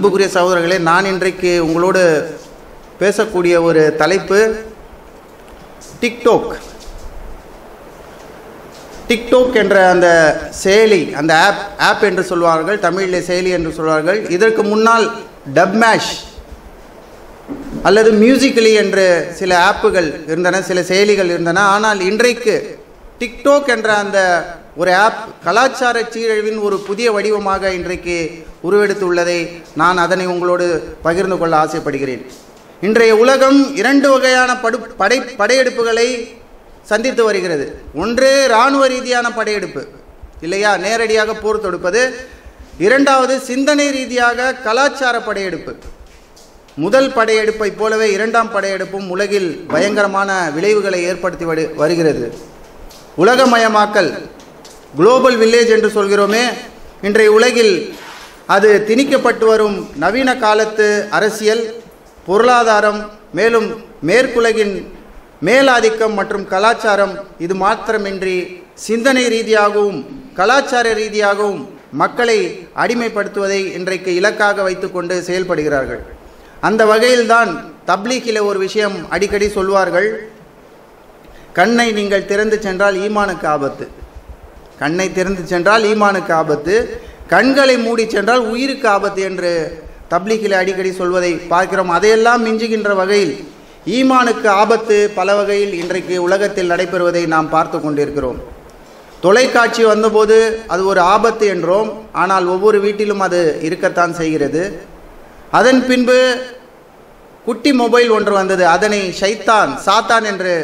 அன்புக்குரிய சகோதரர்களே நான் இன்றைக்கு உங்களோடு பேசக்கூடிய ஒரு தலைப்பு டிக்டோக் டிக்டோக் என்ற அந்த செயலி அந்த ஆப் ஆப் என்று சொல்வார்கள் தமிழில் செயலி என்று சொல்வார்கள் இதற்கு முன்னால் டப்மேஷ் அல்லது மியூசிக்கலி என்று சில ஆப்புகள் இருந்தன சில செயலிகள் இருந்தன. ஆனால் இன்றைக்கு டிக்டோக் என்ற அந்த ஒரு ஆப் கலாச்சார சீரழிவின் ஒரு புதிய வடிவமாக இன்றைக்கு உருவெடுத்துள்ளதை நான் அதனை உங்களோடு பகிர்ந்து கொள்ள ஆசைப்படுகிறேன். இன்றைய உலகம் இரண்டு வகையான படு படை படையெடுப்புகளை சந்தித்து வருகிறது. ஒன்று இராணுவ ரீதியான படையெடுப்பு. இல்லையா? நேரடியாக போர் தொடுப்பது. இரண்டாவது சிந்தனை ரீதியாக கலாச்சார படையெடுப்பு. முதல் படையெடுப்பை போலவே இரண்டாம் படையெடுப்பும் உலகில் பயங்கரமான விளைவுகளை ஏற்படுத்தி வருகிறது. உலகமயமாக்கல். குளோபல் வில்லேஜ் என்று சொல்கிறோமே இன்றைய உலகில் அது திணிக்கப்பட்டு வரும் நவீன காலத்து அரசியல் பொருளாதாரம் மேலும் மேற்குலகின் மேலாதிக்கம் மற்றும் கலாச்சாரம் இது மாத்திரமின்றி சிந்தனை ரீதியாகவும் கலாச்சார ரீதியாகவும் மக்களை அடிமைப்படுத்துவதை இன்றைக்கு இலக்காக வைத்துக்கொண்டு செயல்படுகிறார்கள். அந்த வகையில்தான் தப்லீகில் ஒரு விஷயம் அடிக்கடி சொல்வார்கள். கண்ணை நீங்கள் திறந்து சென்றால் ஈமானுக்கு ஆபத்து. கண்ணை திறந்து சென்றால் ஈமானுக்கு ஆபத்து கண்களை மூடி சென்றால் உயிருக்கு ஆபத்து என்று தப்லீகில் அடிக்கடி சொல்வதை பார்க்கிறோம். அதையெல்லாம் மிஞ்சுகின்ற வகையில் ஈமானுக்கு ஆபத்து பல வகையில் இன்றைக்கு உலகத்தில் நடைபெறுவதை நாம் பார்த்து கொண்டிருக்கிறோம். தொலைக்காட்சி வந்தபோது அது ஒரு ஆபத்து என்றோம். ஆனால் ஒவ்வொரு வீட்டிலும் அது இருக்கத்தான் செய்கிறது. அதன் பின்பு குட்டி மொபைல் ஒன்று வந்தது. அதனை ஷைத்தான் சாத்தான் என்று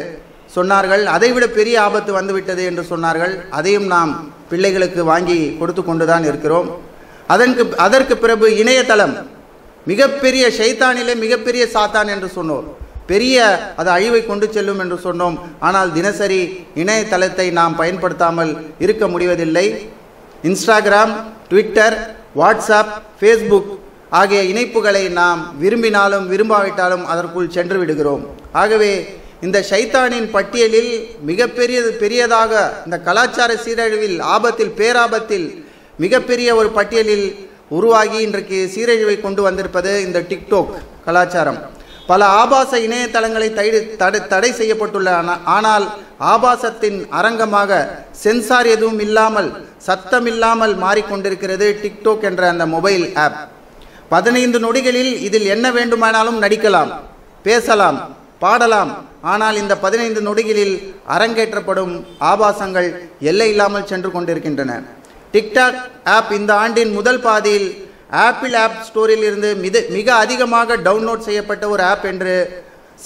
சொன்னார்கள் அதைவிட பெரிய ஆபத்து வந்துவிட்டது என்று சொன்னார்கள். அதையும் நாம் பிள்ளைகளுக்கு வாங்கி கொடுத்து கொண்டுதான் இருக்கிறோம். அதற்கு அதற்கு பிறகு இணையதளம் மிகப்பெரிய ஷைத்தானிலே மிகப்பெரிய சாத்தான் என்று சொன்னோம். பெரிய அது அழிவை கொண்டு செல்லும் என்று சொன்னோம். ஆனால் தினசரி இணையதளத்தை நாம் பயன்படுத்தாமல் இருக்க முடிவதில்லை. இன்ஸ்டாகிராம் ட்விட்டர் வாட்ஸ்அப் ஃபேஸ்புக் ஆகிய இணைப்புகளை நாம் விரும்பினாலும் விரும்பாவிட்டாலும் அதற்குள் சென்று விடுகிறோம். ஆகவே இந்த ஷைத்தானின் பட்டியலில் மிகப்பெரியது பெரியதாக இந்த கலாச்சார சீரழிவில் ஆபத்தில் பேராபத்தில் மிகப்பெரிய ஒரு பட்டியலில் உருவாகி இன்றைக்கு சீரழிவை கொண்டு வந்திருப்பது இந்த டிக்டோக் கலாச்சாரம். பல ஆபாச இணையதளங்களை தடை தடை தடை செய்யப்பட்டுள்ள ஆனால் ஆபாசத்தின் அரங்கமாக சென்சார் எதுவும் இல்லாமல் சத்தம் இல்லாமல் மாறிக்கொண்டிருக்கிறது டிக்டோக் என்ற அந்த மொபைல் ஆப். பதினைந்து நொடிகளில் இதில் என்ன வேண்டுமானாலும் நடிக்கலாம் பேசலாம். பாடலாம். ஆனால் இந்த பதினைந்து நொடிகளில் அரங்கேற்றப்படும் ஆபாசங்கள் எல்லை இல்லாமல் சென்று கொண்டிருக்கின்றன. டிக்டாக் ஆப் இந்த ஆண்டின் முதல் பாதியில் ஆப்பிள் ஆப் ஸ்டோரில் இருந்து மித மிக அதிகமாக டவுன்லோட் செய்யப்பட்ட ஒரு ஆப் என்று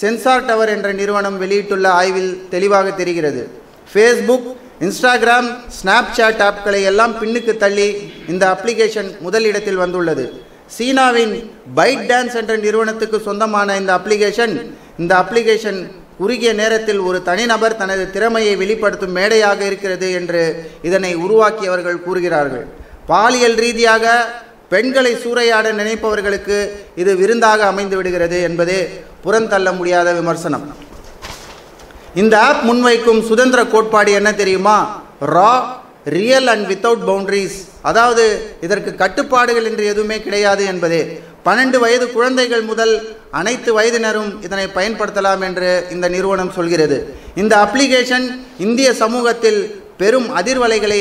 சென்சார் டவர் என்ற நிறுவனம் வெளியிட்டுள்ள ஆய்வில் தெளிவாக தெரிகிறது. ஃபேஸ்புக் இன்ஸ்டாகிராம் ஸ்னாப்சாட் ஆப்களை எல்லாம் பின்னுக்கு தள்ளி இந்த அப்ளிகேஷன் முதலிடத்தில் வந்துள்ளது. சீனாவின் பைட் டான்ஸ் என்ற நிறுவனத்துக்கு சொந்தமான இந்த அப்ளிகேஷன் இந்த அப்ளிகேஷன் குறுகிய நேரத்தில் ஒரு தனிநபர் தனது திறமையை வெளிப்படுத்தும் மேடையாக இருக்கிறது என்று இதனை உருவாக்கியவர்கள் கூறுகிறார்கள். பாலியல் ரீதியாக பெண்களை சூறையாட நினைப்பவர்களுக்கு இது விருந்தாக அமைந்து விடுகிறது என்பது புறந்தள்ள முடியாத விமர்சனம். இந்த ஆப் முன்வைக்கும் சுதந்திர கோட்பாடு என்ன தெரியுமா? Raw real and without boundaries அதாவது இதற்கு கட்டுப்பாடுகள் என்று எதுவுமே கிடையாது என்பதே. பன்னெண்டு வயது குழந்தைகள் முதல் அனைத்து வயதினரும் இதனை பயன்படுத்தலாம் என்று இந்த நிறுவனம் சொல்கிறது. இந்த அப்ளிகேஷன் இந்திய சமூகத்தில் பெரும் அதிர்வலைகளை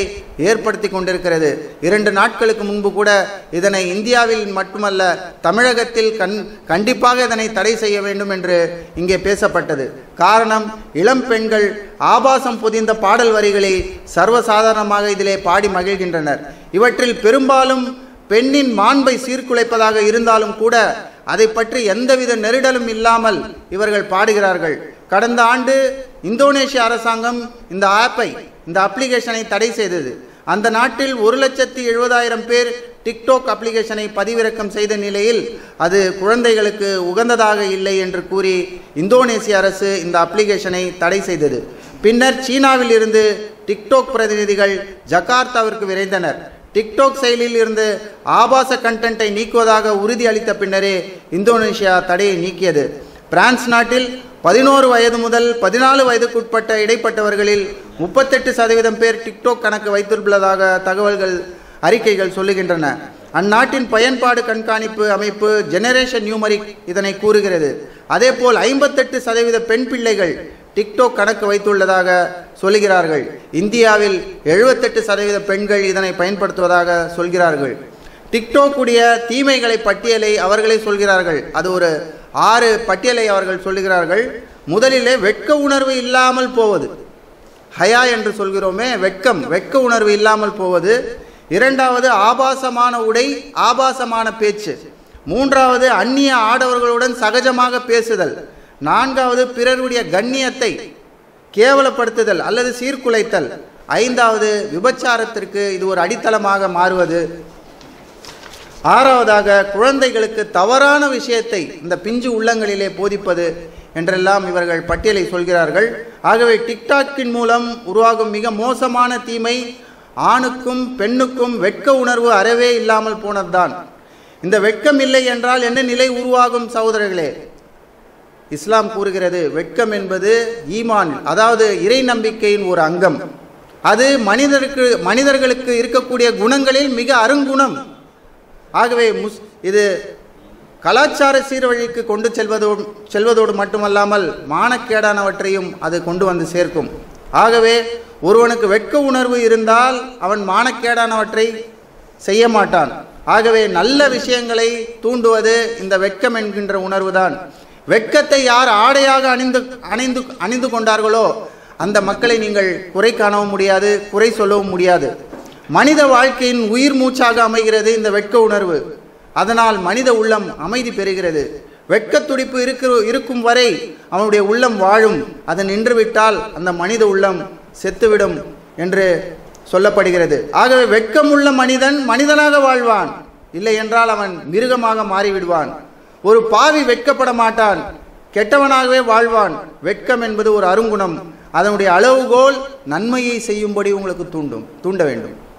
ஏற்படுத்தி கொண்டிருக்கிறது. இரண்டு நாட்களுக்கு முன்பு கூட இதனை இந்தியாவில் மட்டுமல்ல தமிழகத்தில் கண் கண்டிப்பாக இதனை தடை செய்ய வேண்டும் என்று இங்கே பேசப்பட்டது. காரணம் இளம் பெண்கள் ஆபாசம் புதிந்த பாடல் வரிகளை சர்வசாதாரணமாக இதிலே பாடி மகிழ்கின்றனர். இவற்றில் பெரும்பாலும் பெண்ணின் மாண்பை சீர்குலைப்பதாக இருந்தாலும் கூட அதை பற்றி எந்தவித நெருடலும் இல்லாமல் இவர்கள் பாடுகிறார்கள். கடந்த ஆண்டு இந்தோனேஷிய அரசாங்கம் இந்த ஆப்பை இந்த அப்ளிகேஷனை தடை செய்தது. அந்த நாட்டில் ஒரு லட்சத்தி எழுபதாயிரம் பேர் டிக்டாக் அப்ளிகேஷனை பதிவிறக்கம் செய்த நிலையில் அது குழந்தைகளுக்கு உகந்ததாக இல்லை என்று கூறி இந்தோனேசிய அரசு இந்த அப்ளிகேஷனை தடை செய்தது. பின்னர் சீனாவில் இருந்து டிக்டாக் பிரதிநிதிகள் ஜகார்த்தாவிற்கு விரைந்தனர். டிக்டாக் செயலில் இருந்து ஆபாச கண்டென்ட்டை நீக்குவதாக உறுதி அளித்த பின்னரே இந்தோனேஷியா தடையை நீக்கியது. பிரான்ஸ் நாட்டில் பதினோரு வயது முதல் பதினாலு வயதுக்குட்பட்ட இடைப்பட்டவர்களில் முப்பத்தெட்டு சதவீதம் பேர் டிக்டோக் கணக்கு வைத்துள்ளதாக தகவல்கள் அறிக்கைகள் சொல்லுகின்றன. அந்நாட்டின் பயன்பாடு கண்காணிப்பு அமைப்பு ஜெனரேஷன் நியூமரிக் இதனை கூறுகிறது. அதேபோல் ஐம்பத்தெட்டு சதவீத பெண் பிள்ளைகள் டிக்டோக் கணக்கு வைத்துள்ளதாக சொல்கிறார்கள் இந்தியாவில் எழுபத்தெட்டு சதவீத பெண்கள் இதனை பயன்படுத்துவதாக சொல்கிறார்கள். டிக்டாக் உடைய தீமைகளை பட்டியலை அவர்களே சொல்கிறார்கள். அது ஒரு ஆறு பட்டியலை அவர்கள் சொல்கிறார்கள் முதலிலே வெட்க உணர்வு இல்லாமல் போவது. ஹயா என்று சொல்கிறோமே வெட்கம் வெட்க உணர்வு இல்லாமல் போவது. இரண்டாவது ஆபாசமான உடை ஆபாசமான பேச்சு. மூன்றாவது அந்நிய ஆடவர்களுடன் சகஜமாக பேசுதல். நான்காவது பிறருடைய கண்ணியத்தை கேவலப்படுத்துதல் அல்லது சீர்குலைத்தல். ஐந்தாவது விபச்சாரத்திற்கு இது ஒரு அடித்தளமாக மாறுவது. ஆறாவதாக குழந்தைகளுக்கு தவறான விஷயத்தை இந்த பிஞ்சு உள்ளங்களிலே போதிப்பது என்றெல்லாம் இவர்கள் பட்டியலை சொல்கிறார்கள். ஆகவே டிக்டாக்கின் மூலம் உருவாகும் மிக மோசமான தீமை ஆணுக்கும் பெண்ணுக்கும் வெட்க உணர்வு அறவே இல்லாமல் போனதுதான். இந்த வெட்கம் இல்லை என்றால் என்ன நிலை உருவாகும் சகோதரர்களே? இஸ்லாம் கூறுகிறது வெட்கம் என்பது ஈமான் அதாவது இறை நம்பிக்கையின் ஒரு அங்கம். அது மனிதருக்கு மனிதர்களுக்கு இருக்கக்கூடிய குணங்களில் மிக அருங்குணம். ஆகவே முஸ் இது கலாச்சார சீர்வழிக்கு கொண்டு செல்வதோடு செல்வதோடு மட்டுமல்லாமல் மானக்கேடானவற்றையும் அது கொண்டு வந்து சேர்க்கும். ஆகவே ஒருவனுக்கு வெட்க உணர்வு இருந்தால் அவன் மானக்கேடானவற்றை செய்ய மாட்டான். ஆகவே நல்ல விஷயங்களை தூண்டுவது இந்த வெட்கம் என்கின்ற உணர்வுதான். வெட்கத்தை யார் ஆடையாக அணிந்து அணிந்து அணிந்து கொண்டார்களோ அந்த மக்களை நீங்கள் குறை காணவும் முடியாது குறை சொல்லவும் முடியாது. மனித வாழ்க்கையின் உயிர் மூச்சாக அமைகிறது இந்த வெட்க உணர்வு. அதனால் மனித உள்ளம் அமைதி பெறுகிறது. வெட்கத் துடிப்பு இருக்கிற இருக்கும் வரை அவனுடைய உள்ளம் வாழும். அது நின்றுவிட்டால் அந்த மனித உள்ளம் செத்துவிடும் என்று சொல்லப்படுகிறது. ஆகவே வெட்கமுள்ள மனிதன் மனிதனாக வாழ்வான். இல்லை என்றால் அவன் மிருகமாக மாறிவிடுவான். ஒரு பாவி வெட்கப்பட மாட்டான். கெட்டவனாகவே வாழ்வான். வெட்கம் என்பது ஒரு அருங்குணம். அதனுடைய அளவுகோல் நன்மையை செய்யும்படி உங்களுக்கு தூண்டும் தூண்ட வேண்டும்.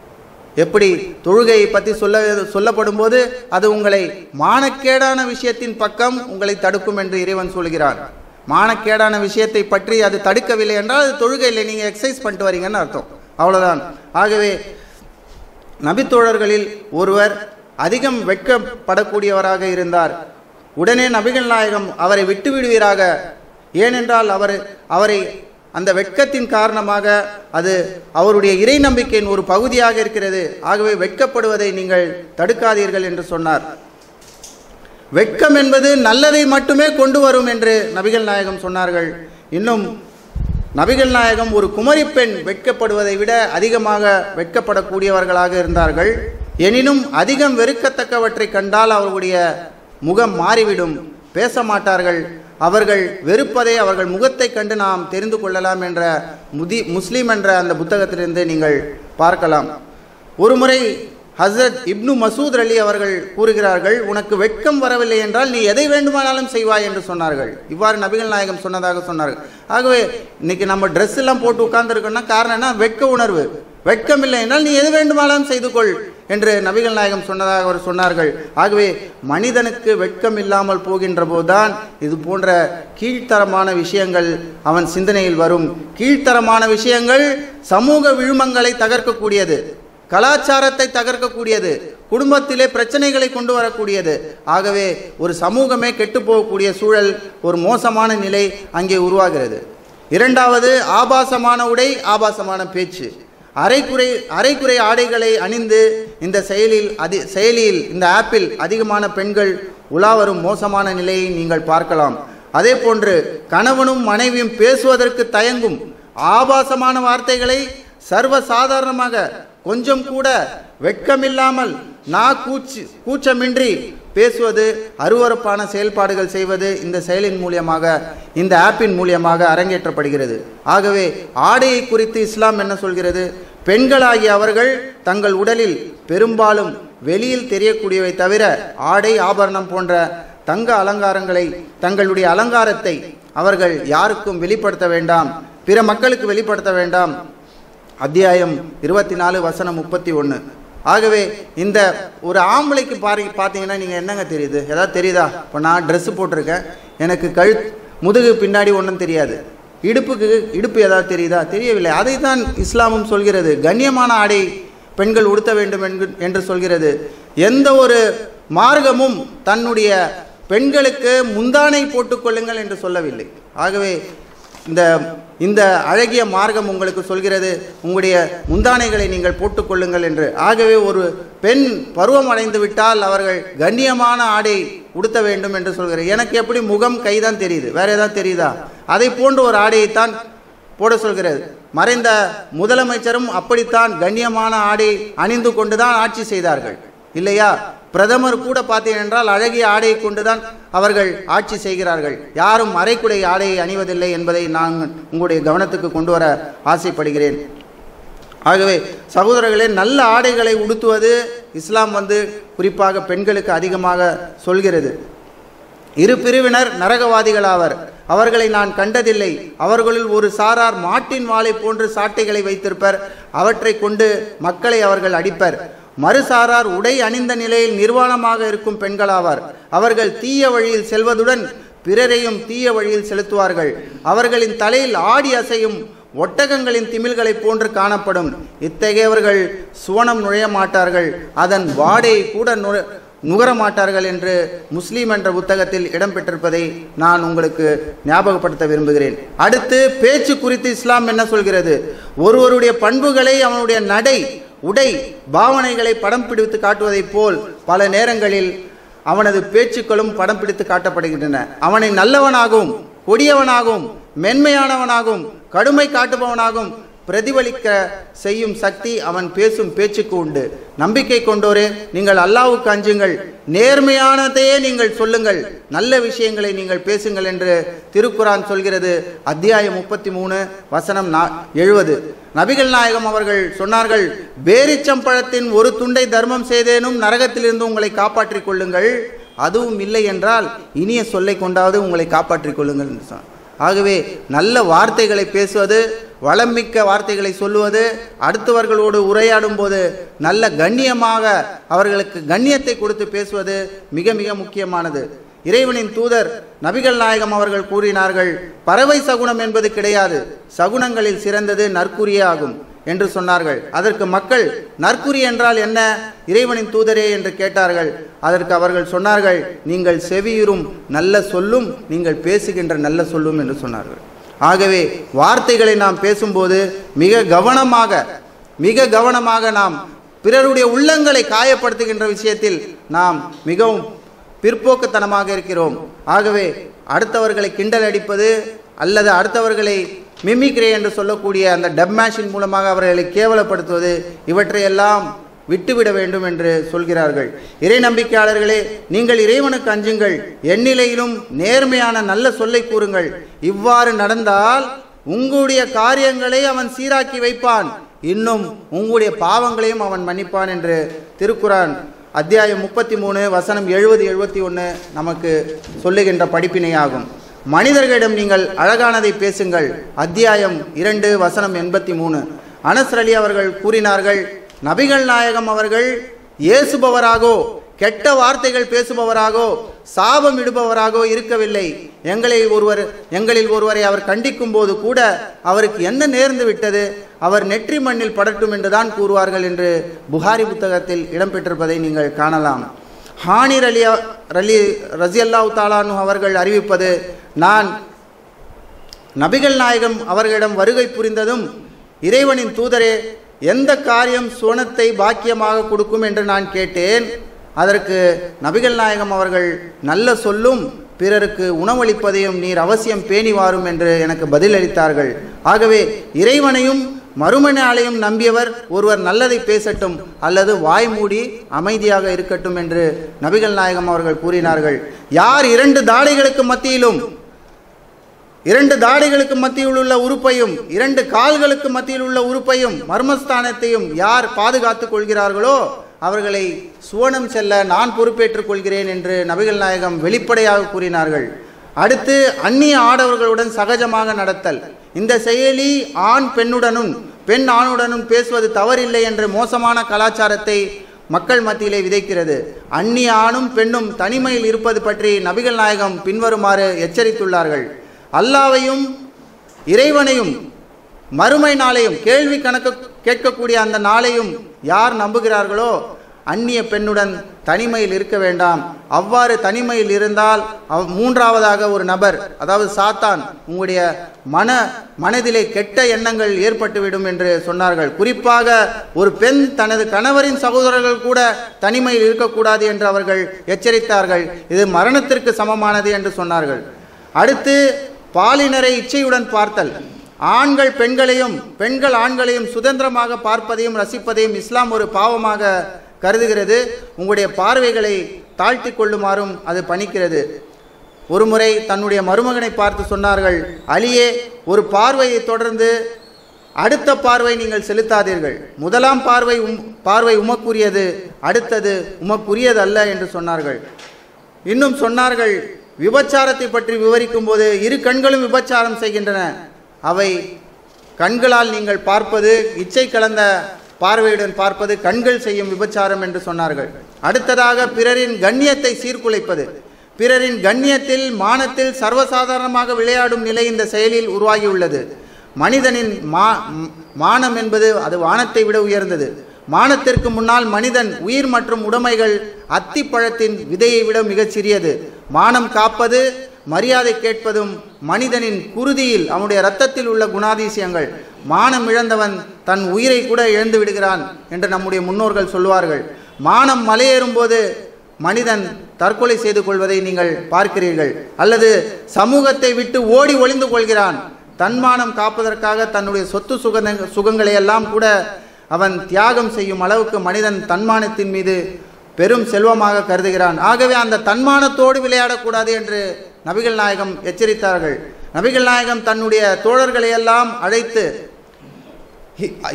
எப்படி தொழுகையை பற்றி சொல்ல சொல்லப்படும் போது அது உங்களை மானக்கேடான விஷயத்தின் பக்கம் உங்களை தடுக்கும் என்று இறைவன் சொல்கிறான் மானக்கேடான விஷயத்தை பற்றி அது தடுக்கவில்லை என்றால் அது தொழுகையில் நீங்கள் எக்ஸசைஸ் பண்ணிட்டு வரீங்கன்னு அர்த்தம். அவ்வளோதான் ஆகவே நபித்தோழர்களில் ஒருவர் அதிகம் வெட்கப்படக்கூடியவராக இருந்தார். உடனே நபிகள் நாயகம் அவரை விட்டு விடுவீராக ஏனென்றால் அவர் அவரை அந்த வெட்கத்தின் காரணமாக அது அவருடைய இறை நம்பிக்கையின் ஒரு பகுதியாக இருக்கிறது. ஆகவே வெட்கப்படுவதை நீங்கள் தடுக்காதீர்கள் என்று சொன்னார். வெட்கம் என்பது நல்லதை மட்டுமே கொண்டு வரும் என்று நபிகள் நாயகம் சொன்னார்கள். இன்னும் நபிகள் நாயகம் ஒரு குமரி பெண் வெட்கப்படுவதை விட அதிகமாக வெட்கப்படக்கூடியவர்களாக இருந்தார்கள். எனினும் அதிகம் வெறுக்கத்தக்கவற்றை கண்டால் அவர்களுடைய முகம் மாறிவிடும். பேச மாட்டார்கள் அவர்கள் வெறுப்பதை அவர்கள் முகத்தை கண்டு நாம் தெரிந்து கொள்ளலாம் என்ற முதி முஸ்லீம் என்ற அந்த புத்தகத்திலிருந்து நீங்கள் பார்க்கலாம். ஒருமுறை ஹசரத் இப்னு மசூத் அலி அவர்கள் கூறுகிறார்கள் உனக்கு வெட்கம் வரவில்லை என்றால் நீ எதை வேண்டுமானாலும் செய்வாய் என்று சொன்னார்கள். இவ்வாறு நபிகள் நாயகம் சொன்னதாக சொன்னார்கள். ஆகவே இன்னைக்கு நம்ம ட்ரெஸ் எல்லாம் போட்டு உட்கார்ந்துருக்கோம்னா காரணம் என்ன? வெட்க உணர்வு. வெட்கம் இல்லை என்றால் நீ எது வேண்டுமானாலும் செய்து கொள். என்று நபிகள் நாயகம் சொன்னதாக அவர் சொன்னார்கள். ஆகவே மனிதனுக்கு வெட்கம் இல்லாமல் போகின்ற போதுதான் இது போன்ற கீழ்த்தரமான விஷயங்கள் அவன் சிந்தனையில் வரும். கீழ்த்தரமான விஷயங்கள் சமூக விழுமங்களை தகர்க்கக்கூடியது. கலாச்சாரத்தை தகர்க்கக்கூடியது. குடும்பத்திலே பிரச்சனைகளை கொண்டு வரக்கூடியது. ஆகவே ஒரு சமூகமே கெட்டு போகக்கூடிய சூழல் ஒரு மோசமான நிலை அங்கே உருவாகிறது. இரண்டாவது ஆபாசமான உடை ஆபாசமான பேச்சு. அரைக்குறை அரைக்குறை ஆடைகளை அணிந்து இந்த செயலில் அதி செயலியில் இந்த ஆப்பில் அதிகமான பெண்கள் உலா வரும் மோசமான நிலையை நீங்கள் பார்க்கலாம். அதே போன்று கணவனும் மனைவியும் பேசுவதற்கு தயங்கும் ஆபாசமான வார்த்தைகளை சர்வ சாதாரணமாக கொஞ்சம் கூட வெட்கமில்லாமல் நா கூச்சு கூச்சமின்றி பேசுவது அருவறுப்பான செயல்பாடுகள் செய்வது இந்த செயலின் மூலியமாக இந்த ஆப்பின் மூலியமாக அரங்கேற்றப்படுகிறது. ஆகவே ஆடையை குறித்து இஸ்லாம் என்ன சொல்கிறது? பெண்களாகிய அவர்கள் தங்கள் உடலில் பெரும்பாலும் வெளியில் தெரியக்கூடியவை தவிர ஆடை ஆபரணம் போன்ற தங்க அலங்காரங்களை தங்களுடைய அலங்காரத்தை அவர்கள் யாருக்கும் வெளிப்படுத்த வேண்டாம். பிற மக்களுக்கு வெளிப்படுத்த வேண்டாம். அத்தியாயம் இருபத்தி நாலு வசனம் முப்பத்தி ஒன்று ஆகவே இந்த ஒரு ஆம்பளைக்கு பாரு பார்த்தீங்கன்னா நீங்கள் என்னங்க தெரியுது? ஏதாவது தெரியுதா? இப்போ நான் ட்ரெஸ்ஸு போட்டிருக்கேன். எனக்கு கழு முதுகு பின்னாடி ஒன்றும் தெரியாது. இடுப்புக்கு இடுப்பு ஏதாவது தெரியுதா? தெரியவில்லை. அதை தான் இஸ்லாமும் சொல்கிறது. கண்ணியமான ஆடை பெண்கள் உடுத்த வேண்டும் என்று சொல்கிறது. எந்த ஒரு மார்க்கமும் தன்னுடைய பெண்களுக்கு முந்தானை போட்டுக்கொள்ளுங்கள் என்று சொல்லவில்லை. ஆகவே இந்த இந்த அழகிய மார்க்கம் உங்களுக்கு சொல்கிறது உங்களுடைய முந்தானைகளை நீங்கள் போட்டுக்கொள்ளுங்கள் என்று. ஆகவே ஒரு பெண் பருவம் அடைந்து விட்டால் அவர்கள் கண்ணியமான ஆடை உடுத்த வேண்டும் என்று சொல்கிறார். எனக்கு எப்படி முகம் கைதான் தெரியுது? வேற ஏதாவது தெரியுதா? அதை போன்ற ஒரு ஆடையைத்தான் போட சொல்கிறது மறைந்த முதலமைச்சரும் அப்படித்தான் கண்ணியமான ஆடை அணிந்து கொண்டுதான் ஆட்சி செய்தார்கள். இல்லையா? பிரதமர் கூட பார்த்தீர்கள் என்றால் அழகிய ஆடையை கொண்டுதான் அவர்கள் ஆட்சி செய்கிறார்கள். யாரும் அரைக்குடை ஆடையை அணிவதில்லை என்பதை நான் உங்களுடைய கவனத்துக்கு கொண்டு வர ஆசைப்படுகிறேன். ஆகவே சகோதரர்களே நல்ல ஆடைகளை உடுத்துவது இஸ்லாம் வந்து குறிப்பாக பெண்களுக்கு அதிகமாக சொல்கிறது. இரு பிரிவினர் நரகவாதிகளாவர் அவர்களை நான் கண்டதில்லை. அவர்களுள் ஒரு சாரார் மாட்டின் வாளை போன்று சாட்டைகளை வைத்திருப்பர். அவற்றை கொண்டு மக்களை அவர்கள் அடிப்பர். மறுசாரார் உடை அணிந்த நிலையில் நிர்வாணமாக இருக்கும் பெண்களாவார். அவர்கள் தீய வழியில் செல்வதுடன் பிறரையும் தீய வழியில் செலுத்துவார்கள். அவர்களின் தலையில் ஆடி அசையும் ஒட்டகங்களின் திமில்களைப் போன்று காணப்படும். இத்தகையவர்கள் சுவனம் நுழைய மாட்டார்கள். அதன் வாடையை கூட நுழ நுகர மாட்டார்கள் என்று முஸ்லீம் என்ற புத்தகத்தில் இடம்பெற்றிருப்பதை நான் உங்களுக்கு ஞாபகப்படுத்த விரும்புகிறேன். அடுத்து பேச்சு குறித்து இஸ்லாம் என்ன சொல்கிறது? ஒருவருடைய பண்புகளை அவனுடைய நடை உடை பாவனைகளை படம் பிடித்து காட்டுவதைப் போல் பல நேரங்களில் அவனது பேச்சுக்களும் படம் பிடித்து காட்டப்படுகின்றன. அவனை நல்லவனாகவும் கொடியவனாகவும் மென்மையானவனாகவும் கடுமை காட்டுபவனாகவும் பிரதிபலிக்க செய்யும் சக்தி அவன் பேசும் பேச்சுக்கு உண்டு. நம்பிக்கை கொண்டோரே நீங்கள் அல்லாவுக்கு அஞ்சுங்கள். நேர்மையானதையே நீங்கள் சொல்லுங்கள். நல்ல விஷயங்களை நீங்கள் பேசுங்கள் என்று திருக்குரான் சொல்கிறது. அத்தியாயம் முப்பத்தி மூணு வசனம் நா எழுபது நபிகள் நாயகம் அவர்கள் சொன்னார்கள் பேரிச்சம்பழத்தின் ஒரு துண்டை தர்மம் செய்தேனும் நரகத்திலிருந்து உங்களை காப்பாற்றிக் கொள்ளுங்கள். அதுவும் இல்லை என்றால் இனிய சொல்லை கொண்டாவது உங்களை காப்பாற்றிக் கொள்ளுங்கள் என்று சொன்னார். ஆகவே நல்ல வார்த்தைகளை பேசுவது வளமிக்க வார்த்தைகளை சொல்லுவது அடுத்தவர்களோடு உரையாடும் போது நல்ல கண்ணியமாக அவர்களுக்கு கண்ணியத்தை கொடுத்து பேசுவது மிக மிக முக்கியமானது. இறைவனின் தூதர் நபிகள் நாயகம் அவர்கள் கூறினார்கள் பறவை சகுனம் என்பது கிடையாது சகுனங்களில் சிறந்தது நற்குறியே ஆகும். என்று சொன்னார்கள். அதற்கு மக்கள் நற்குறி என்றால் என்ன? இறைவனின் தூதரே என்று கேட்டார்கள். அதற்கு அவர்கள் சொன்னார்கள் நீங்கள் செவியுறும் நல்ல சொல்லும் நீங்கள் பேசுகின்ற நல்ல சொல்லும் என்று சொன்னார்கள். ஆகவே வார்த்தைகளை நாம் பேசும்போது மிக கவனமாக மிக கவனமாக நாம் பிறருடைய உள்ளங்களை காயப்படுத்துகின்ற விஷயத்தில் நாம் மிகவும் பிற்போக்குத்தனமாக இருக்கிறோம். ஆகவே அடுத்தவர்களை கிண்டல் அடிப்பது அல்லது அடுத்தவர்களை மிமிக்ரே என்று சொல்லக்கூடிய அந்த டப்மேஷின் மூலமாக அவர்களை கேவலப்படுத்துவது இவற்றையெல்லாம் விட்டுவிட வேண்டும் என்று சொல்கிறார்கள். இறை நம்பிக்கையாளர்களே நீங்கள் இறைவனுக்கு அஞ்சுங்கள். எந்நிலையிலும் நேர்மையான நல்ல சொல்லை கூறுங்கள். இவ்வாறு நடந்தால் உங்களுடைய காரியங்களை அவன் சீராக்கி வைப்பான். இன்னும் உங்களுடைய பாவங்களையும் அவன் மன்னிப்பான் என்று திருக்குறான். அத்தியாயம் முப்பத்தி மூணு வசனம் எழுபது எழுபத்தி ஒன்று நமக்கு சொல்லுகின்ற படிப்பினையாகும். மனிதர்களிடம் நீங்கள் அழகானதை பேசுங்கள். அத்தியாயம் இரண்டு வசனம் எண்பத்தி மூணு. அனஸ் அலி அவர்கள் கூறினார்கள் நபிகள் நாயகம் அவர்கள் ஏசுபவராகோ கெட்ட வார்த்தைகள் பேசுபவராகோ சாபம் இடுபவராகோ இருக்கவில்லை. எங்களை ஒருவர் எங்களில் ஒருவரை அவர் கண்டிக்கும் போது கூட அவருக்கு என்ன நேர்ந்து விட்டது? அவர் நெற்றி மண்ணில் படட்டும் என்றுதான் கூறுவார்கள் என்று புகாரி புத்தகத்தில் இடம்பெற்றிருப்பதை நீங்கள் காணலாம். ஹானிர் அலி ரலி ரசியல்லாஹ் தாலானு அவர்கள் அறிவிப்பது நான் நபிகள் நாயகம் அவர்களிடம் வருகை புரிந்ததும் இறைவனின் தூதரே எந்த காரியம் சுவனத்தை பாக்கியமாக கொடுக்கும் என்று நான் கேட்டேன். அதற்கு நபிகள் நாயகம் அவர்கள் நல்ல சொல்லும் பிறருக்கு உணவளிப்பதையும் நீர் அவசியம் பேணி வாரும் என்று எனக்கு பதிலளித்தார்கள். ஆகவே இறைவனையும் மறுமணாலையும் நம்பியவர் ஒருவர் நல்லதை பேசட்டும் அல்லது வாய் மூடி அமைதியாக இருக்கட்டும் என்று நபிகள் நாயகம் அவர்கள் கூறினார்கள். யார் இரண்டு தாடைகளுக்கு மத்தியிலும் இரண்டு தாடிகளுக்கு மத்தியில் உள்ள உறுப்பையும் இரண்டு கால்களுக்கு மத்தியில் உள்ள உறுப்பையும் மர்மஸ்தானத்தையும் யார் பாதுகாத்துக் கொள்கிறார்களோ அவர்களை சுவனம் செல்ல நான் பொறுப்பேற்றுக் கொள்கிறேன் என்று நபிகள் நாயகம் வெளிப்படையாக கூறினார்கள். அடுத்து அந்நிய ஆடவர்களுடன் சகஜமாக நடத்தல். இந்த செயலி ஆண் பெண்ணுடனும் பெண் ஆணுடனும் பேசுவது தவறில்லை என்ற மோசமான கலாச்சாரத்தை மக்கள் மத்தியிலே விதைக்கிறது. அந்நிய ஆணும் பெண்ணும் தனிமையில் இருப்பது பற்றி நபிகள் நாயகம் பின்வருமாறு எச்சரித்துள்ளார்கள். அல்லாவையும் இறைவனையும் மறுமை நாளையும் கேள்வி கணக்கு கேட்கக்கூடிய அந்த நாளையும் யார் நம்புகிறார்களோ அந்நிய பெண்ணுடன் தனிமையில் இருக்க வேண்டாம். அவ்வாறு தனிமையில் இருந்தால் அவ் மூன்றாவதாக ஒரு நபர் அதாவது சாத்தான் உங்களுடைய மன மனதிலே கெட்ட எண்ணங்கள் ஏற்பட்டுவிடும் என்று சொன்னார்கள். குறிப்பாக ஒரு பெண் தனது கணவரின் சகோதரர்கள் கூட தனிமையில் இருக்கக்கூடாது என்று அவர்கள் எச்சரித்தார்கள். இது மரணத்திற்கு சமமானது என்று சொன்னார்கள். அடுத்து பாலினரை இச்சையுடன் பார்த்தல். ஆண்கள் பெண்களையும் பெண்கள் ஆண்களையும் சுதந்திரமாக பார்ப்பதையும் ரசிப்பதையும் இஸ்லாம் ஒரு பாவமாக கருதுகிறது. உங்களுடைய பார்வைகளை தாழ்த்தி கொள்ளுமாறும் அது பணிக்கிறது. ஒருமுறை தன்னுடைய மருமகனை பார்த்து சொன்னார்கள் அலியே ஒரு பார்வையை தொடர்ந்து அடுத்த பார்வை நீங்கள் செலுத்தாதீர்கள். முதலாம் பார்வை உம் பார்வை உமக்குரியது அடுத்தது உமக்குரியது அல்ல என்று சொன்னார்கள். இன்னும் சொன்னார்கள் விபச்சாரத்தை பற்றி விவரிக்கும் போது இரு கண்களும் விபச்சாரம் செய்கின்றன. அவை கண்களால் நீங்கள் பார்ப்பது இச்சை கலந்த பார்வையுடன் பார்ப்பது கண்கள் செய்யும் விபச்சாரம் என்று சொன்னார்கள். அடுத்ததாக பிறரின் கண்ணியத்தை சீர்குலைப்பது. பிறரின் கண்ணியத்தில் மானத்தில் சர்வசாதாரணமாக விளையாடும் நிலை இந்த செயலில் உருவாகியுள்ளது. மனிதனின் மா மானம் என்பது அது வானத்தை விட உயர்ந்தது. மானத்திற்கு முன்னால் மனிதன் உயிர் மற்றும் உடைமைகள் அத்திப்பழத்தின் விதையை விட மிகச் சிறியது மானம் காப்பது மரியாதை கேட்பதும் மனிதனின் குருதியில் அவனுடைய இரத்தத்தில் உள்ள குணாதிசயங்கள். மானம் இழந்தவன் தன் உயிரை கூட இழந்து விடுகிறான் என்று நம்முடைய முன்னோர்கள் சொல்வார்கள் மானம் மலையேறும்போது மனிதன் தற்கொலை செய்து கொள்வதை நீங்கள் பார்க்கிறீர்கள். அல்லது சமூகத்தை விட்டு ஓடி ஒளிந்து கொள்கிறான். தன்மானம் காப்பதற்காக தன்னுடைய சொத்து சுக சுகங்களை எல்லாம் கூட அவன் தியாகம் செய்யும் அளவுக்கு மனிதன் தன்மானத்தின் மீது பெரும் செல்வமாக கருதுகிறான். ஆகவே அந்த தன்மானத்தோடு விளையாடக்கூடாது என்று நபிகள் நாயகம் எச்சரித்தார்கள். நபிகள் நாயகம் தன்னுடைய தோழர்களை எல்லாம் அழைத்து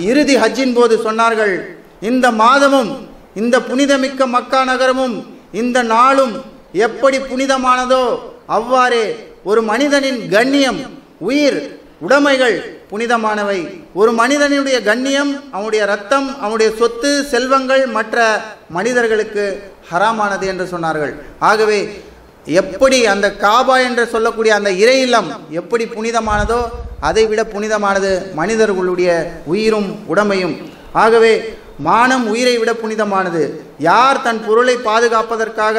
இறுதி ஹஜ்ஜின் போது சொன்னார்கள் இந்த மாதமும் இந்த புனிதமிக்க மக்கா நகரமும் இந்த நாளும் எப்படி புனிதமானதோ அவ்வாறே ஒரு மனிதனின் கண்ணியம் உயிர் உடைமைகள் புனிதமானவை. ஒரு மனிதனுடைய கண்ணியம் அவனுடைய ரத்தம் அவனுடைய சொத்து செல்வங்கள் மற்ற மனிதர்களுக்கு ஹராமானது என்று சொன்னார்கள். ஆகவே எப்படி அந்த காபா என்று சொல்லக்கூடிய அந்த இறை இல்லம் எப்படி புனிதமானதோ அதை விட புனிதமானது மனிதர்களுடைய உயிரும் உடமையும். ஆகவே மானம் உயிரை விட புனிதமானது. யார் தன் பொருளை பாதுகாப்பதற்காக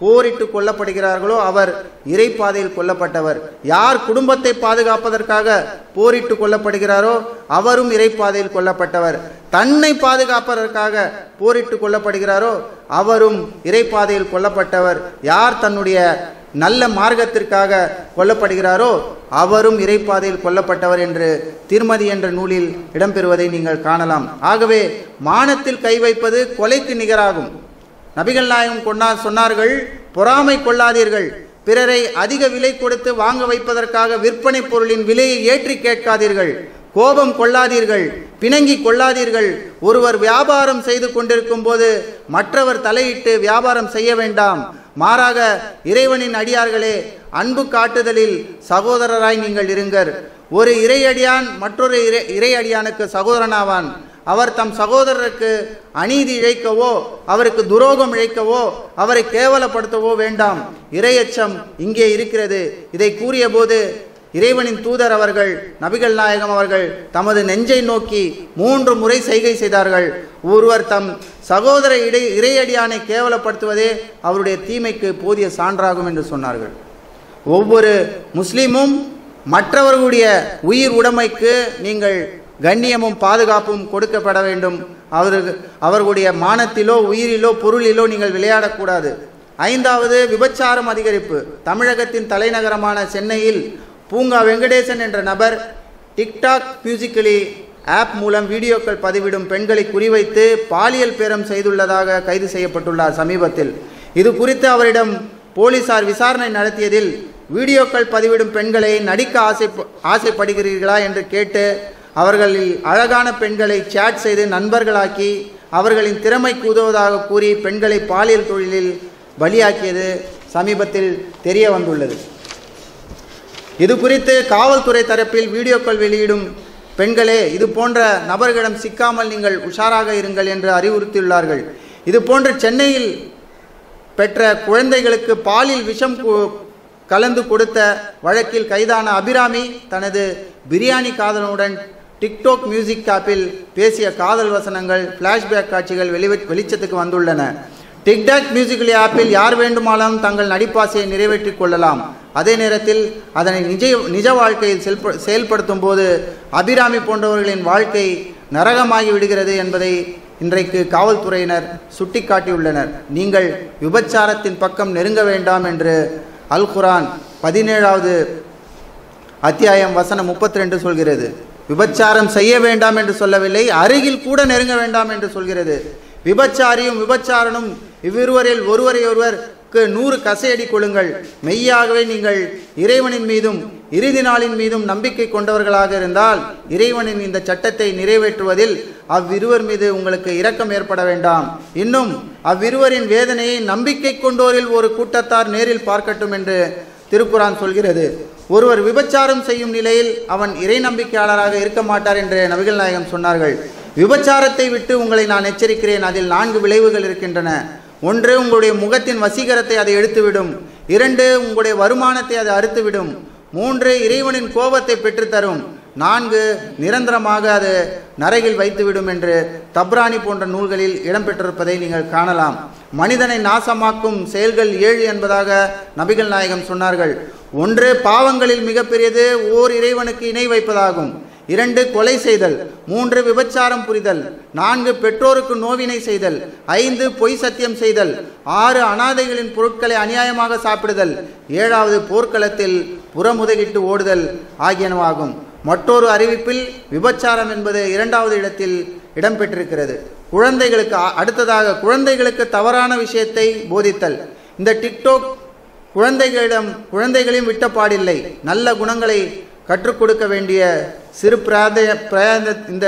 போரிட்டு கொல்லப்படுகிறார்களோ அவர் இறைப்பாதையில் கொல்லப்பட்டவர். யார் குடும்பத்தை பாதுகாப்பதற்காக போரிட்டு கொல்லப்படுகிறாரோ அவரும் இறைப்பாதையில் கொல்லப்பட்டவர். தன்னை பாதுகாப்பதற்காக போரிட்டு கொல்லப்படுகிறாரோ அவரும் இறைப்பாதையில் கொல்லப்பட்டவர். யார் தன்னுடைய நல்ல மார்க்கத்திற்காக கொல்லப்படுகிறாரோ அவரும் இறைப்பாதையில் கொல்லப்பட்டவர் என்று திருமதி என்ற நூலில் இடம்பெறுவதை நீங்கள் காணலாம். ஆகவே மானத்தில் கை வைப்பது கொலைக்கு நிகராகும். நபிகள் நாயகம் கொண்டா சொன்னார்கள் பொறாமை கொள்ளாதீர்கள். பிறரை அதிக விலை கொடுத்து வாங்க வைப்பதற்காக விற்பனை பொருளின் விலையை ஏற்றி கேட்காதீர்கள். கோபம் கொள்ளாதீர்கள் பிணங்கி கொள்ளாதீர்கள். ஒருவர் வியாபாரம் செய்து கொண்டிருக்கும் போது மற்றவர் தலையிட்டு வியாபாரம் செய்ய வேண்டாம். மாறாக இறைவனின் அடியார்களே அன்பு காட்டுதலில் சகோதரராய் நீங்கள் இருங்கள். ஒரு இறையடியான் மற்றொரு இறை இறையடியானுக்கு சகோதரனாவான். அவர் தம் சகோதரருக்கு அநீதி இழைக்கவோ அவருக்கு துரோகம் இழைக்கவோ அவரை கேவலப்படுத்தவோ வேண்டாம். இரையச்சம் இங்கே இருக்கிறது. இதை கூறியபோது இறைவனின் தூதர் அவர்கள் நபிகள் நாயகம் அவர்கள் தமது நெஞ்சை நோக்கி மூன்று முறை செய்கை செய்தார்கள். ஒருவர் தம் சகோதர இடை இறையடியானை கேவலப்படுத்துவதே அவருடைய தீமைக்கு போதிய சான்றாகும் என்று சொன்னார்கள். ஒவ்வொரு முஸ்லீமும் மற்றவர்களுடைய உயிர் உடைமைக்கு நீங்கள் கண்ணியமும் பாதுகாப்பும் கொடுக்கப்பட வேண்டும். அவருக்கு அவர்களுடைய மானத்திலோ உயிரிலோ பொருளிலோ நீங்கள் விளையாடக்கூடாது. ஐந்தாவது விபச்சாரம் அதிகரிப்பு. தமிழகத்தின் தலைநகரமான சென்னையில் பூங்கா வெங்கடேசன் என்ற நபர் டிக்டாக் மியூசிக்கலி ஆப் மூலம் வீடியோக்கள் பதிவிடும் பெண்களை குறிவைத்து பாலியல் பேரம் செய்துள்ளதாக கைது செய்யப்பட்டுள்ளார் சமீபத்தில். இது குறித்து அவரிடம் போலீசார் விசாரணை நடத்தியதில் வீடியோக்கள் பதிவிடும் பெண்களை நடிக்க ஆசை ஆசைப்படுகிறீர்களா? என்று கேட்டு அவர்களில் அழகான பெண்களை சேட் செய்து நண்பர்களாக்கி அவர்களின் திறமைக்கு உதவுவதாக கூறி பெண்களை பாலியல் தொழிலில் பலியாக்கியது சமீபத்தில் தெரிய வந்துள்ளது. இது குறித்து காவல்துறை தரப்பில் வீடியோக்கள் வெளியிடும் பெண்களே இது போன்ற நபர்களிடம் சிக்காமல் நீங்கள் உஷாராக இருங்கள் என்று அறிவுறுத்தியுள்ளார்கள். இது போன்று சென்னையில் பெற்ற குழந்தைகளுக்கு பாலில் விஷம் கலந்து கொடுத்த வழக்கில் கைதான அபிராமி தனது பிரியாணி காதலனுடன் டிக்டாக் மியூசிக் ஆப்பில் பேசிய காதல் வசனங்கள் ஃப்ளாஷ்பேக் காட்சிகள் வெளி வெளிச்சத்துக்கு வந்துள்ளன. டிக்டாக் மியூசிக்கலி ஆப்பில் யார் வேண்டுமானாலும் தங்கள் நடிப்பாசையை நிறைவேற்றிக் கொள்ளலாம். அதே நேரத்தில் அதனை நிஜ நிஜ வாழ்க்கையில் செல்ப செயல்படுத்தும் போது அபிராமி போன்றவர்களின் வாழ்க்கை நரகமாகி விடுகிறது என்பதை இன்றைக்கு காவல்துறையினர் சுட்டிக்காட்டியுள்ளனர். நீங்கள் விபச்சாரத்தின் பக்கம் நெருங்க வேண்டாம் என்று அல் குரான் பதினேழாவது அத்தியாயம் வசனம் முப்பத்தி ரெண்டு சொல்கிறது. விபச்சாரம் செய்ய வேண்டாம் என்று சொல்லவில்லை அருகில் கூட நெருங்க வேண்டாம் என்று சொல்கிறது. விபச்சாரியும் விபச்சாரனும் இவ்விருவரில் ஒருவரை ஒருவருக்கு நூறு கசையடி கொள்ளுங்கள். மெய்யாகவே நீங்கள் இறைவனின் மீதும் இறுதி நாளின் மீதும் நம்பிக்கை கொண்டவர்களாக இருந்தால் இறைவனின் இந்த சட்டத்தை நிறைவேற்றுவதில் அவ்விருவர் மீது உங்களுக்கு இரக்கம் ஏற்பட வேண்டாம். இன்னும் அவ்விருவரின் வேதனையை நம்பிக்கை கொண்டோரில் ஒரு கூட்டத்தார் நேரில் பார்க்கட்டும் என்று திருக்குரான் சொல்கிறது ஒருவர் விபச்சாரம் செய்யும் நிலையில் அவன் இறை நம்பிக்கையாளராக இருக்க மாட்டார் என்று நபிகள் நாயகம் சொன்னார்கள். விபச்சாரத்தை விட்டு உங்களை நான் எச்சரிக்கிறேன். அதில் நான்கு விளைவுகள் இருக்கின்றன. ஒன்று உங்களுடைய முகத்தின் வசீகரத்தை அதை எடுத்துவிடும். இரண்டு உங்களுடைய வருமானத்தை அது அறுத்துவிடும். மூன்று இறைவனின் கோபத்தை பெற்றுத்தரும். நான்கு நிரந்தரமாக அது நரகில் வைத்துவிடும் என்று தப்ரானி போன்ற நூல்களில் இடம்பெற்றிருப்பதை நீங்கள் காணலாம். மனிதனை நாசமாக்கும் செயல்கள் ஏழு என்பதாக நபிகள் நாயகம் சொன்னார்கள். ஒன்று பாவங்களில் மிகப்பெரியது ஓர் இறைவனுக்கு இணை வைப்பதாகும். இரண்டு கொலை செய்தல். மூன்று விபச்சாரம் புரிதல். நான்கு பெற்றோருக்கு நோவினை செய்தல். ஐந்து பொய் சத்தியம் செய்தல். ஆறு அனாதைகளின் பொருட்களை அநியாயமாக சாப்பிடுதல். ஏழாவது போர்க்களத்தில் புறமுதகிட்டு ஓடுதல் ஆகியனவாகும். மற்றொரு அறிவிப்பில் விபச்சாரம் என்பது இரண்டாவது இடத்தில் இடம்பெற்றிருக்கிறது. குழந்தைகளுக்கு அடுத்ததாக குழந்தைகளுக்கு தவறான விஷயத்தை போதித்தல். இந்த டிக்டோக் குழந்தைகளிடம் குழந்தைகளையும் விட்ட பாடில்லை. நல்ல குணங்களை கற்றுக் கொடுக்க வேண்டிய சிறு பிராய பிரயாந்த இந்த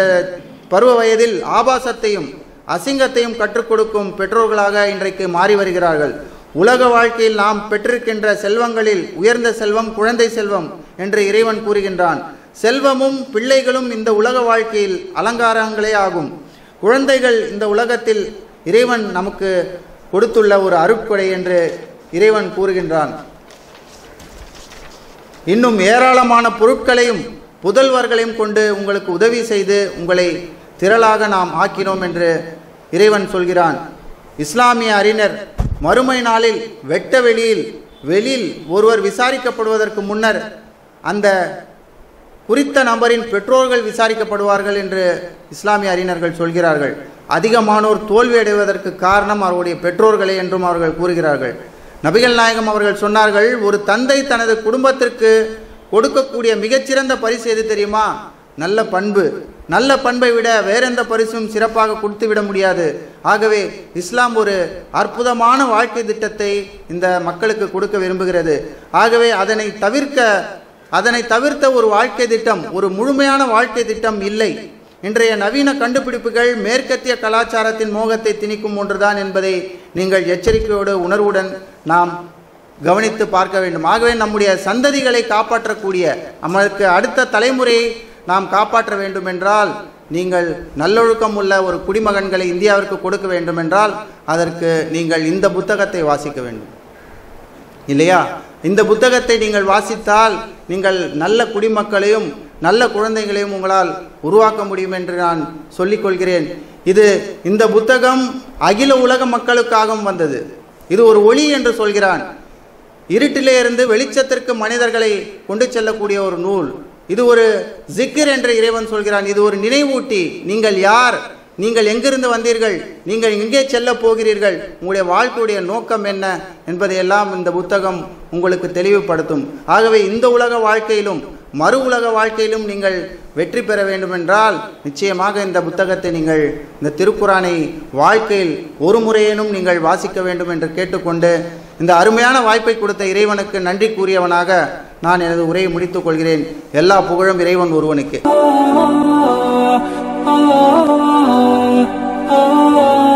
பருவ வயதில் ஆபாசத்தையும் அசிங்கத்தையும் கற்றுக் கொடுக்கும் பெற்றோர்களாக இன்றைக்கு மாறி வருகிறார்கள். உலக வாழ்க்கையில் நாம் பெற்றிருக்கின்ற செல்வங்களில் உயர்ந்த செல்வம் குழந்தை செல்வம் என்று இறைவன் கூறுகின்றான். செல்வமும் பிள்ளைகளும் இந்த உலக வாழ்க்கையில் அலங்காரங்களே ஆகும். குழந்தைகள் இந்த உலகத்தில் இறைவன் நமக்கு கொடுத்துள்ள ஒரு அருட்கொடை என்று இறைவன் கூறுகின்றான். இன்னும் ஏராளமான பொருட்களையும் புதல்வர்களையும் கொண்டு உங்களுக்கு உதவி செய்து உங்களை திரளாக நாம் ஆக்கினோம் என்று இறைவன் சொல்கிறான். இஸ்லாமிய அறிஞர் மறுமை நாளில் வெட்ட வெளியில் வெளியில் ஒருவர் விசாரிக்கப்படுவதற்கு முன்னர் அந்த குறித்த நபரின் பெற்றோர்கள் விசாரிக்கப்படுவார்கள் என்று இஸ்லாமிய அறிஞர்கள் சொல்கிறார்கள். அதிகமானோர் தோல்வி அடைவதற்கு காரணம் அவருடைய பெற்றோர்களே என்றும் அவர்கள் கூறுகிறார்கள். நபிகள் நாயகம் அவர்கள் சொன்னார்கள் ஒரு தந்தை தனது குடும்பத்திற்கு கொடுக்கக்கூடிய மிகச்சிறந்த பரிசு எது தெரியுமா? நல்ல பண்பு. நல்ல பண்பை விட வேறெந்த பரிசும் சிறப்பாக கொடுத்து விட முடியாது. ஆகவே இஸ்லாம் ஒரு அற்புதமான வாழ்க்கை திட்டத்தை இந்த மக்களுக்கு கொடுக்க விரும்புகிறது. ஆகவே அதனை தவிர்க்க அதனை தவிர்த்த ஒரு வாழ்க்கை திட்டம் ஒரு முழுமையான வாழ்க்கை திட்டம் இல்லை. இன்றைய நவீன கண்டுபிடிப்புகள் மேற்கத்திய கலாச்சாரத்தின் மோகத்தை திணிக்கும் ஒன்றுதான் என்பதை நீங்கள் எச்சரிக்கையோடு உணர்வுடன் நாம் கவனித்து பார்க்க வேண்டும். ஆகவே நம்முடைய சந்ததிகளை காப்பாற்றக்கூடிய நமக்கு அடுத்த தலைமுறையை நாம் காப்பாற்ற வேண்டுமென்றால் நீங்கள் நல்லொழுக்கம் உள்ள ஒரு குடிமகன்களை இந்தியாவிற்கு கொடுக்க வேண்டுமென்றால் அதற்கு நீங்கள் இந்த புத்தகத்தை வாசிக்க வேண்டும். இல்லையா? இந்த புத்தகத்தை நீங்கள் வாசித்தால் நீங்கள் நல்ல குடிமக்களையும் நல்ல குழந்தைகளையும் உங்களால் உருவாக்க முடியும் என்று நான் சொல்லிக் கொள்கிறேன் இது இந்த புத்தகம் அகில உலக மக்களுக்காகவும் வந்தது. இது ஒரு ஒளி என்று சொல்கிறான். இருட்டிலே இருந்து வெளிச்சத்திற்கு மனிதர்களை கொண்டு செல்லக்கூடிய ஒரு நூல். இது ஒரு ஜிக்கிர் என்று இறைவன் சொல்கிறான். இது ஒரு நினைவூட்டி. நீங்கள் யார்? நீங்கள் எங்கிருந்து வந்தீர்கள்? நீங்கள் எங்கே செல்ல போகிறீர்கள்? உங்களுடைய வாழ்க்கையுடைய நோக்கம் என்ன? என்பதையெல்லாம் இந்த புத்தகம் உங்களுக்கு தெளிவுபடுத்தும். ஆகவே இந்த உலக வாழ்க்கையிலும் மறு உலக வாழ்க்கையிலும் நீங்கள் வெற்றி பெற வேண்டுமென்றால் நிச்சயமாக இந்த புத்தகத்தை நீங்கள் இந்த திருக்குறானை வாழ்க்கையில் ஒரு முறையேனும் நீங்கள் வாசிக்க வேண்டும் என்று கேட்டுக்கொண்டு இந்த அருமையான வாய்ப்பை கொடுத்த இறைவனுக்கு நன்றி கூறியவனாக நான் எனது உரையை முடித்துக் கொள்கிறேன். எல்லா புகழும் இறைவன் ஒருவனுக்கு. ah, ah.